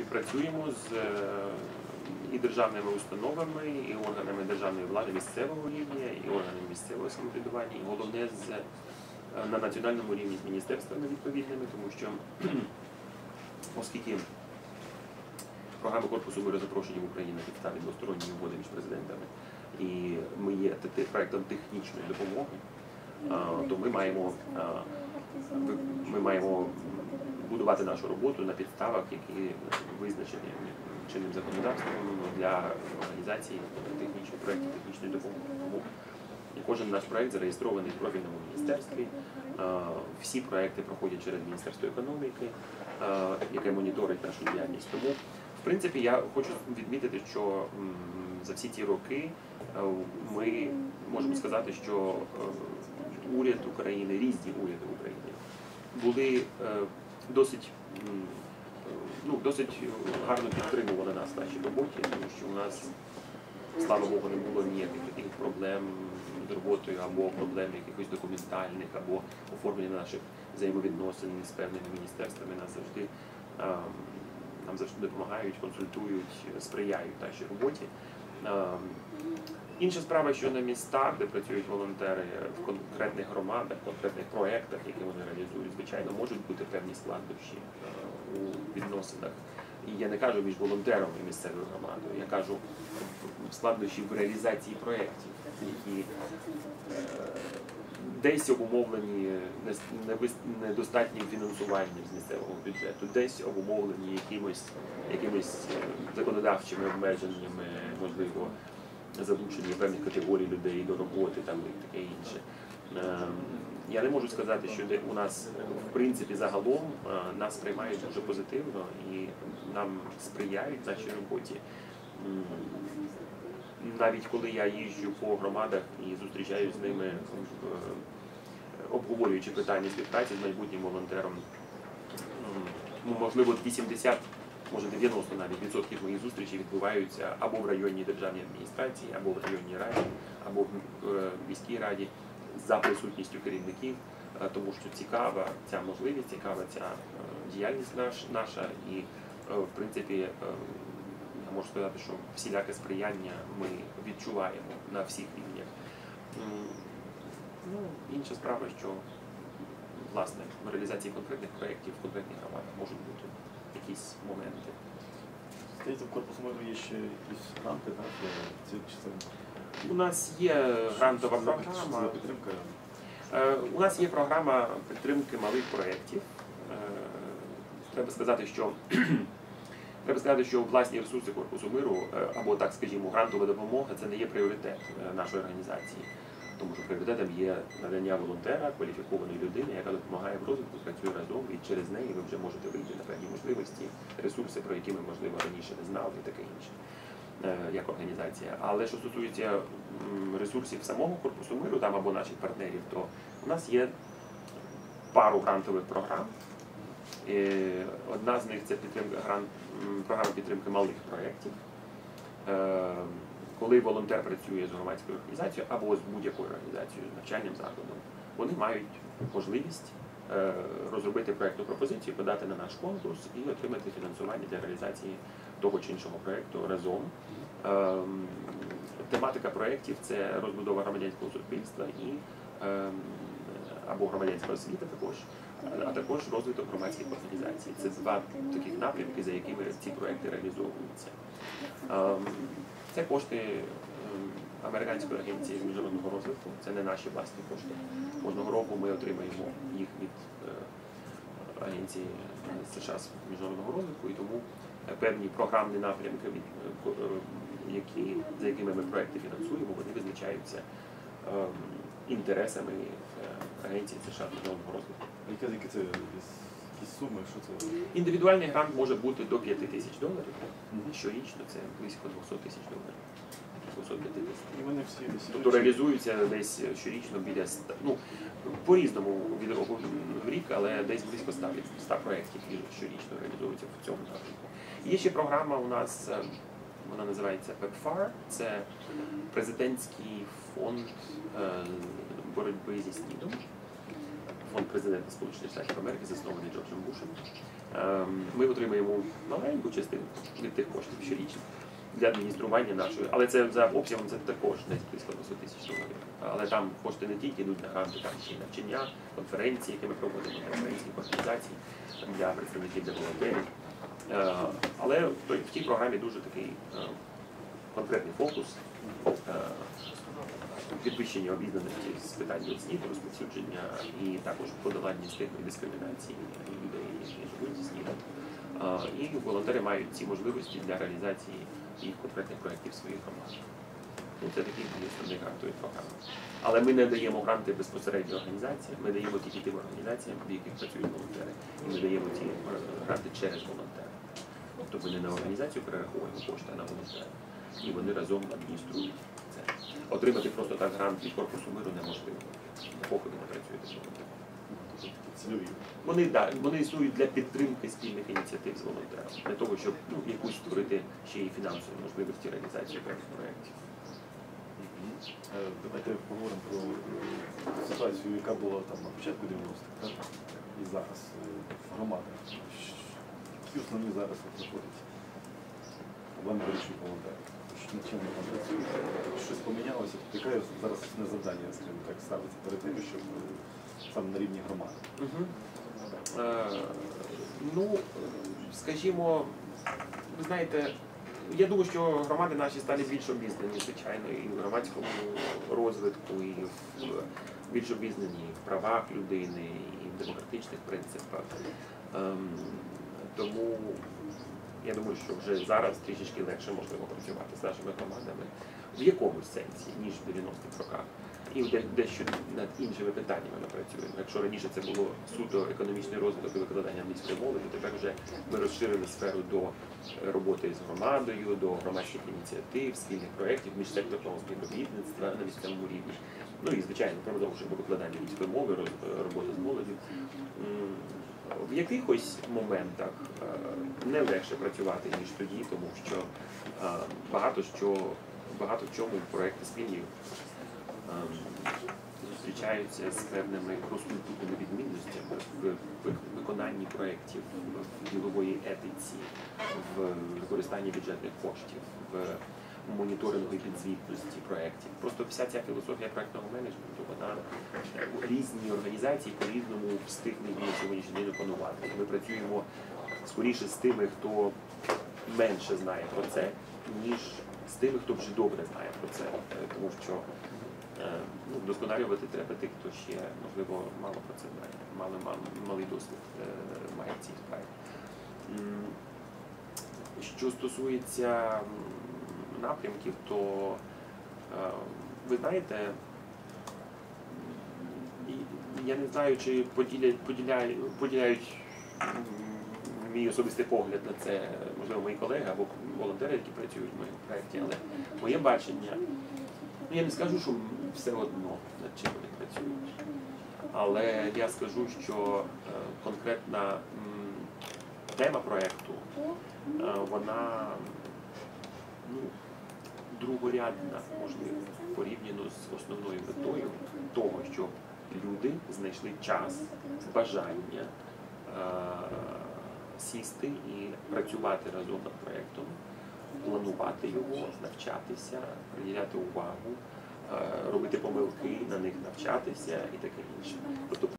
співпрацюємо з е, і державними установами, і органами державної влади місцевого рівня, і органами місцевого самоврядування, і головне з е, на національному рівні з міністерствами відповідними, тому що оскільки програми корпусу миру запрошені в Україні на підставі двосторонньої угоди між президентами, і ми є проектом технічної допомоги, то ми маємо ми маємо будувати нашу роботу на підставах, які визначені чинним законодавством для організації технічних проєктів технічної допомоги. І кожен наш проєкт зареєстрований в профільному міністерстві. Е, Всі проекти проходять через Міністерство економіки, е, яке моніторить нашу діяльність. Тому, в принципі, я хочу відмітити, що за всі ці роки е, ми можемо сказати, що уряд України, різні уряди України були досить ну, досить гарно підтримували нас в нашій роботі, тому що у нас, слава Богу, не було ніяких таких проблем з роботою або проблем якихось документальних, або оформлення наших взаємовідносин з певними міністерствами. Нас завжди нам завжди допомагають, консультують, сприяють нашій роботі. Інша справа, що на містах, де працюють волонтери в конкретних громадах, конкретних проєктах, які вони реалізують, звичайно, можуть бути певні складнощі е, у відносинах. І я не кажу між волонтером і місцевою громадою, я кажу складнощі в реалізації проєктів, які е, десь обумовлені недостатнім фінансуванням з місцевого бюджету, десь обумовлені якимось, якимись е, законодавчими обмеженнями, можливо, залучення певних категорій людей до роботи там і таке інше. Ем, Я не можу сказати, що у нас в принципі загалом е, нас сприймають дуже позитивно і нам сприяють нашій роботі. Навіть коли я їжджу по громадах і зустрічаюся з ними, е, обговорюючи питання співпраці з майбутнім волонтером, ну, можливо, 80 може 90 навіть відсотків моїх зустрічей відбуваються або в районній державній адміністрації, або в районній раді, або в е, міській раді за присутністю керівників, е, тому що цікава ця можливість, цікава ця е, діяльність наш, наша, і в принципі я можу сказати, що всіляке сприяння ми відчуваємо на всіх рівнях. Ну, інша справа, що власне в реалізації конкретних проєктів в конкретних громадах можуть бути якісь моменти. Здається, в корпусу миру є ще якісь гранти, так? для цих У нас є грантова програма. підтримка? Е, У нас є програма підтримки малих проєктів. Е, Треба сказати, що треба сказати, що власні ресурси корпусу миру е, або так скажімо, грантова допомога це не є пріоритет е, нашої організації. Тому що пріоритетом є надання волонтера, кваліфікованої людини, яка допомагає в розвитку, працює разом, і через неї ви вже можете вийти на певні можливості, ресурси, про які ми можливо раніше не знали, і таке інше. е, Як організація, але що стосується ресурсів самого корпусу миру, там або наших партнерів, то у нас є пару грантових програм. Е, Одна з них це підтримка грант, програма підтримки малих проєктів. Коли волонтер працює з громадською організацією або з будь-якою організацією, з навчальним закладом, вони мають можливість е, розробити проєктну пропозицію, подати на наш конкурс і отримати фінансування для реалізації того чи іншого проєкту разом. Ем, Тематика проєктів це розбудова громадянського суспільства і ем, або громадянська освіта також, а також розвиток громадських організацій. Це два таких напрямки, за якими ці проекти реалізовуються. Це кошти ем, Американської агенції міжнародного розвитку, це не наші власні кошти. Кожного року ми отримаємо їх від е, агенції США міжнародного розвитку, і тому е, певні програмні напрямки, е, які, за якими ми проекти фінансуємо, вони визначаються ем, інтересами агенції США з міжнародного розвитку. Які, які якісь, суми, що це? Індивідуальний грант може бути до 5 тисяч доларів. Мгм. Щорічно це близько 200 тисяч доларів. 250. І вони всі десь Тобто реалізуються десь щорічно біля 100, ну по-різному від року в рік, але десь близько 100, від 100 проєктів щорічно реалізуються в цьому напрямку. Є ще програма у нас, е, вона називається PEPFAR, це президентський фонд е, боротьби зі СНІДом. Фонд президента Сполучених Штатів Америки, заснований Джорджем Бушем. Ем, Ми отримаємо маленьку частину від тих коштів щорічно для адміністрування нашої, але це за обсягом це також десь близько 200 тисяч доларів. Але там кошти не тільки йдуть на гранти, там ще й навчання, конференції, які ми проводимо, конференції, організації для представників для волонтерів. Але в тій програмі дуже такий е, конкретний фокус е, підвищення обізнаності з питань освіти, розповсюдження і також подолання стигми дискримінації людей, які живуть зі СНІДом. І волонтери мають ці можливості для реалізації їх конкретних проєктів своїх громад. Ну, Це такі дві основні грантові програми. Але ми не даємо гранти безпосередньо організаціям, ми даємо тільки тим організаціям, в яких працюють волонтери. І ми даємо ці гранти через волонтери. Тобто ми не на організацію перераховуємо кошти, а на волонтера. І вони разом адмініструють це. Отримати просто так грант від корпусу миру неможливо. Поки ви не працюєте. Вони да, вони існують для підтримки спільних ініціатив з волонтерами, для того, щоб ну, якусь створити ще й фінансові можливості реалізації певних проєктів. Е, Давайте поговоримо про е, ситуацію, яка була там на початку 90-х, так? і зараз е, громада. Щ- Які основні зараз от знаходять проблеми вирішують волонтери? Над чим там працюють? Щось помінялося? Яке зараз не завдання, скажімо так, ставиться перед тим, щоб е, саме на рівні громади? Угу. Е, ну, е, скажімо, ви знаєте, я думаю, що громади наші стали більш обізнані, звичайно, і в громадському розвитку, і в більш обізнані в правах людини, і в демократичних принципах. Ем, тому я думаю, що вже зараз трішечки легше можливо працювати з нашими громадами в якомусь сенсі, ніж в 90-х роках. І дещо над іншими питаннями ми працюємо. Якщо раніше це було суто економічний розвиток і викладання англійської мови, то тепер вже ми розширили сферу до роботи з громадою, до громадських ініціатив, спільних проєктів, міжсекторного співробітництва на місцевому рівні. Ну і звичайно, продовжуємо викладання англійської мови, роботу з молоддю. В якихось моментах е, не легше працювати ніж тоді, тому що е, багато що багато в чому проекти спільні ем, зустрічаються з певними крос-культурними відмінностями в виконанні проєктів, в ділової етиці, в використанні бюджетних коштів, в моніторингу і підзвітності проєктів. Просто вся ця філософія проєктного менеджменту, вона е, різні організації по-різному встигнуть на сьогоднішній день опанувати. Ми працюємо скоріше з тими, хто менше знає про це, ніж з тими, хто вже добре знає про це, Е, тому що е, ну, вдосконалювати треба тих, хто ще можливо мало про це знає, мало, мало малий досвід має цій справі. Що стосується напрямків, то е, ви знаєте, я не знаю, чи поділять, поділяють, поділяють мій особистий погляд на це, можливо, мої колеги або волонтери, які працюють в моєму проєкті, але моє бачення, ну я не скажу, що все одно над чим вони працюють. Але я скажу, що е, конкретна тема проєкту, е, вона ну, другорядна, можливо, порівняно з основною метою того, щоб люди знайшли час, бажання е, сісти і працювати разом над проєктом, планувати його, навчатися, приділяти увагу, е, робити помилки, на них навчатися і таке інше. Тобто